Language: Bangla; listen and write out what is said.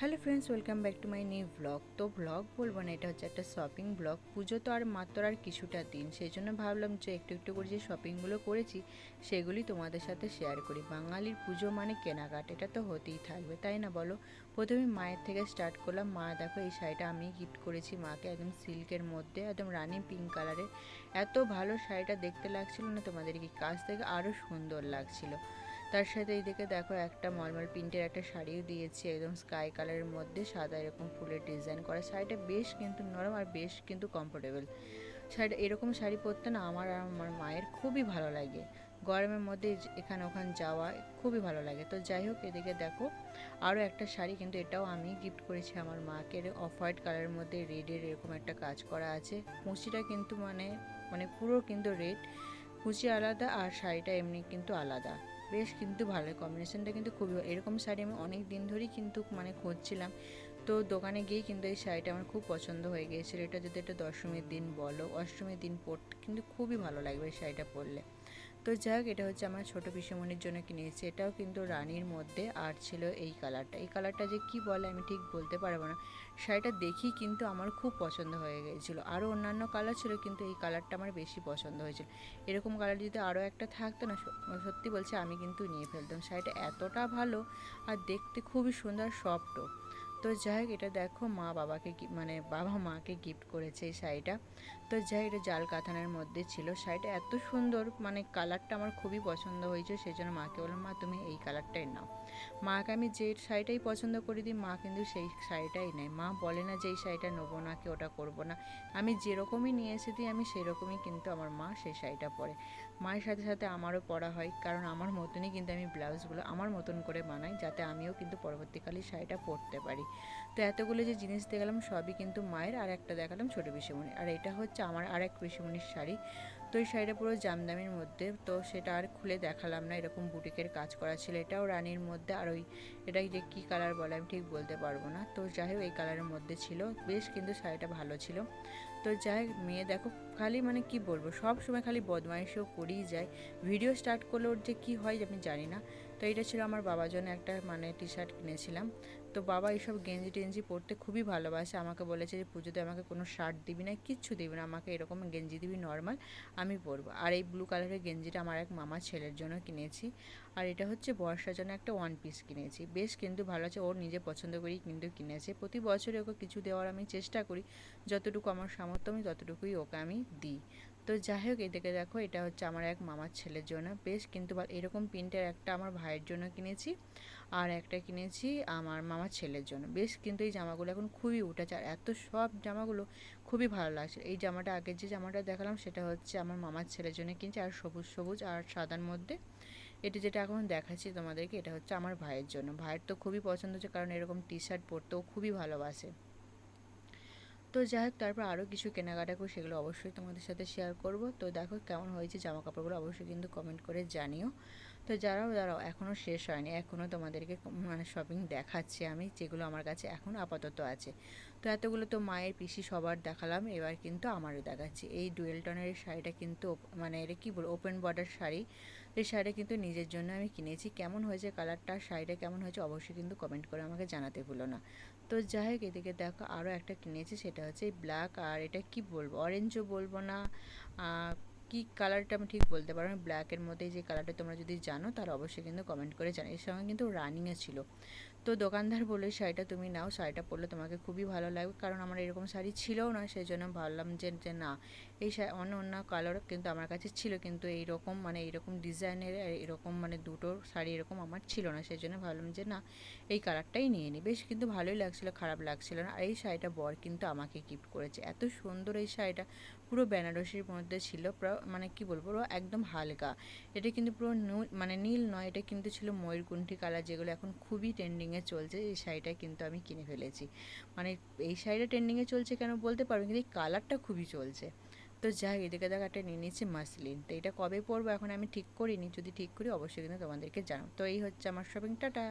Hello friends, welcome back to my new blog. তো ব্লগ বলব না, এটা হচ্ছে একটা শপিং ব্লগ। পুজো তো আর মাত্র আর কিছুটা দিন, সেই জন্য ভাবলাম যে একটু একটু করে যে শপিংগুলো করেছি, সেগুলি তোমাদের সাথে শেয়ার করি। বাঙালির পুজো মানে কেনাকাটা, এটা তো হতেই থাকবে, তাই না বলো? প্রথমে মায়ের থেকে স্টার্ট করলাম। মা দেখো, এই শাড়িটা আমি গিফট করেছি মাকে, একদম সিল্কের মধ্যে, একদম রানি পিঙ্ক কালারের এত ভালো শাড়িটা দেখতে লাগছিল না তোমাদেরকে, কাছ থেকে আরও সুন্দর লাগছিল। তার সাথে এইদিকে দেখো একটা মলমল প্রিন্টের একটা শাড়িও দিয়েছি, একদম স্কাই কালারের মধ্যে, সাদা এরকম ফুলের ডিজাইন করা। শাড়িটা বেশ কিন্তু নরম আর বেশ কিন্তু কমফোর্টেবল শাড়িটা এরকম শাড়ি পরতে না আমার আর আমার মায়ের খুবই ভালো লাগে। গরমের মধ্যে এখানে ওখান যাওয়া খুবই ভালো লাগে। তো যাই হোক, এদিকে দেখো আরও একটা শাড়ি কিন্তু এটাও আমি গিফট করেছি আমার মাকে। অফ হোয়াইট কালারের মধ্যে রেডের এরকম একটা কাজ করা আছে। কুচিটা কিন্তু মানে মানে পুরো কিন্তু রেড কুচি আলাদা আর শাড়িটা এমনি কিন্তু আলাদা। বেশ কিন্তু ভালো। কম্বিনেশনটা কিন্তু খুবই এরকম শাড়ি আমি অনেক দিন ধরেই কিন্তু মানে খুঁজছিলাম। তো দোকানে গিয়ে কিন্তু এই শাড়িটা আমার খুব পছন্দ হয়ে গিয়েছিল। এটা যদি একটা দশমীর দিন বলো, অষ্টমীর দিন পরতে কিন্তু খুবই ভালো লাগবে এই শাড়িটা পরলে। তো যাই হোক এটা হচ্ছে আমার ছোটো পিসুমণির জন্য কিনেছি। এটাও কিন্তু রানির মধ্যে আর ছিল এই কালারটা। এই কালারটা যে কি বলে আমি ঠিক বলতে পারব না। শাড়িটা দেখি কিন্তু আমার খুব পছন্দ হয়ে গিয়েছিল আরও অন্যান্য কালার ছিল কিন্তু এই কালারটা আমার বেশি পছন্দ হয়েছিল। এরকম কালার যদি আরও একটা থাকতো না সত্যি বলছি আমি কিন্তু নিয়ে ফেলতাম। শাড়িটা এতটা ভালো আর দেখতে খুবই সুন্দর সফটও তো যাই হোক, এটা দেখো মা বাবাকে মানে বাবা মাকে গিফট করেছে এই শাড়িটা। তো যাই এটা জাল কাঁথানের মধ্যে ছিল। শাড়িটা এত সুন্দর মানে কালারটা আমার খুবই পছন্দ হয়েছে সেই জন্য মাকে বললাম, মা, তুমি এই কালারটাই নাও। মাকে আমি যে শাড়িটাই পছন্দ করে দিই, মা কিন্তু সেই শাড়িটাই নেয়। মা বলে না যে এই শাড়িটা নেব না কি ওটা করব না। আমি যেরকমই নিয়ে এসে দিই, আমি সেরকমই কিন্তু আমার মা সেই শাড়িটা পরে। মায়ের সাথে সাথে আমারও পরা হয়, কারণ আমার মতনই কিন্তু আমি ব্লাউজগুলো আমার মতন করে বানাই, যাতে আমিও কিন্তু পরবর্তীকালে শাড়িটা পরতে পারি। তো এতগুলো যে জিনিস দেখালাম, সবই কিন্তু মায়ের, আর একটা দেখালাম ছোটো পিসিমণি আর এটা হচ্ছে আমার আর এক পিসিমণির শাড়ি। তো এই শাড়িটা পুরো জামদামির মধ্যে, তো সেটা আর খুলে দেখালাম না, এরকম বুটিকের কাজ করা ছিল। এটাও রানির মধ্যে, আর ওই এটাই যে কী কালার বলে আমি ঠিক বলতে পারব না। তো যাই হোক, এই কালারের মধ্যে ছিল। বেশ কিন্তু শাড়িটা ভালো ছিল। তো যাই মেয়ে দেখো, খালি মানে কি বলব, সব সময় খালি বদমাইশও করেই যায়। ভিডিও স্টার্ট করলে ওর যে কী হয় আমি জানি না। তো এটা ছিল আমার বাবার জন্য একটা মানে টি শার্ট কিনেছিলাম। তো বাবা এইসব গেঞ্জি টেঞ্জি পরতে খুবই ভালোবাসে। আমাকে বলেছে যে, পুজোতে আমাকে কোনো শার্ট দিবি না, কিচ্ছু দিবি না, আমাকে এরকম গেঞ্জি দিবি নর্মাল আমি পরবো। আর এই ব্লু কালারের গেঞ্জিটা আমার এক মামার ছেলের জন্য কিনেছি। আর এটা হচ্ছে বর্ষার জন্য একটা ওয়ান পিস কিনেছি। বেশ কিন্তু ভালো আছে, ওর নিজে পছন্দ করেই কিন্তু কিনেছে। প্রতি বছরে ওকে কিছু দেওয়ার আমি চেষ্টা করি, যতটুকু আমার সামর্থ্য আমি ততটুকুই ওকে আমি দিই। তো যাই হোক এদিকে দেখো, এটা হচ্ছে আমার এক মামার ছেলের জন্য। বেশ, কিন্তু এরকম প্রিন্টের একটা আমার ভাইয়ের জন্য কিনেছি আর একটা কিনেছি আমার মামার ছেলের জন্য। বেশ, কিন্তু এই জামাগুলো এখন খুবই উঠেছে আর এত সব জামাগুলো খুবই ভালো লাগছে। এই জামাটা আগের যে জামাটা দেখালাম, সেটা হচ্ছে আমার মামার ছেলের জন্য কিনছি আর সবুজ সবুজ আর সাদার মধ্যে। এটা যেটা এখন দেখাচ্ছি তোমাদেরকে, এটা হচ্ছে আমার ভাইয়ের জন্য। ভাইয়ের তো খুবই পছন্দ হচ্ছে, কারণ এরকম টি শার্ট পরতেও খুবই ভালোবাসে। তো যাই হোক তারপর আরও কিছু কেনাকাটা করি সেগুলো অবশ্যই তোমাদের সাথে শেয়ার করব। তো দেখো কেমন হয়েছে জামা কাপড়গুলো অবশ্যই কিন্তু কমেন্ট করে জানিও। তো যারাও যারাও এখনও শেষ হয়নি এখনও তোমাদেরকে মানে শপিং দেখাচ্ছি আমি, যেগুলো আমার কাছে এখনও আপাতত আছে। তো এতগুলো তো মায়ের পিসি সবার দেখালাম, এবার কিন্তু আমারও দেখাচ্ছি। এই ডুয়েল টনের শাড়িটা কিন্তু মানে এটা কী বলব ওপেন বর্ডার শাড়ি। এই শাড়িটা কিন্তু নিজের জন্য আমি কিনেছি। কেমন হয়েছে কালারটা, শাড়িটা কেমন হয়েছে অবশ্যই কিন্তু কমেন্ট করে আমাকে জানাতে ভুলো না। তো যাই হোক এদিকে দেখো আরও একটা কিনেছি, সেটা হচ্ছে এই ব্ল্যাক আর এটা কি বলব? অরেঞ্জও বলব না কী কালারটা আমি ঠিক বলতে পারব ব্ল্যাকের মধ্যে যে কালারটা তোমরা যদি জানো তারা অবশ্যই কিন্তু কমেন্ট করে জানো এর সঙ্গে কিন্তু রানিংয়ে ছিল। তো দোকানদার বলল শাড়িটা তুমি নাও। শাড়িটা পরলে তোমাকে খুবই ভালো লাগবে। কারণ আমার এরকম শাড়ি ছিলও না সেই জন্য ভাবলাম যে যে না, এই অন্য অন্য কালার কিন্তু আমার কাছে ছিল, কিন্তু এইরকম মানে এইরকম ডিজাইনের এরকম মানে দুটো শাড়ি এরকম আমার ছিল না সেই জন্য ভাবলাম যে না, এই কালারটাই নিয়ে নিই বেশ কিন্তু ভালোই লাগছিল, খারাপ লাগছিল না। আর এই শাড়িটা বর কিন্তু আমাকে গিফট করেছে। এত সুন্দর এই শাড়িটা। পুরো বেনারসির মধ্যে ছিল মানে কি বলব, পুরো একদম হালকা। এটা কিন্তু পুরো মানে নীল নয়, এটা কিন্তু ছিল ময়ূরকুণ্ঠি কালার যেগুলো এখন খুবই ট্রেন্ডিংয়ে চলছে। এই শাড়িটা কিন্তু আমি কিনে ফেলেছি। মানে এই শাড়িটা ট্রেন্ডিংয়ে চলছে কেন বলতে পারব কিন্তু এই কালারটা খুবই চলছে। তো যাই এদিকে দেখা একটা নিয়ে নিচ্ছি মাসলিন। তো এটা কবে পরবো এখন আমি ঠিক করিনি, যদি ঠিক করি অবশ্যই কিন্তু তোমাদেরকে জানাও তো এই হচ্ছে আমার শপিং টাটা!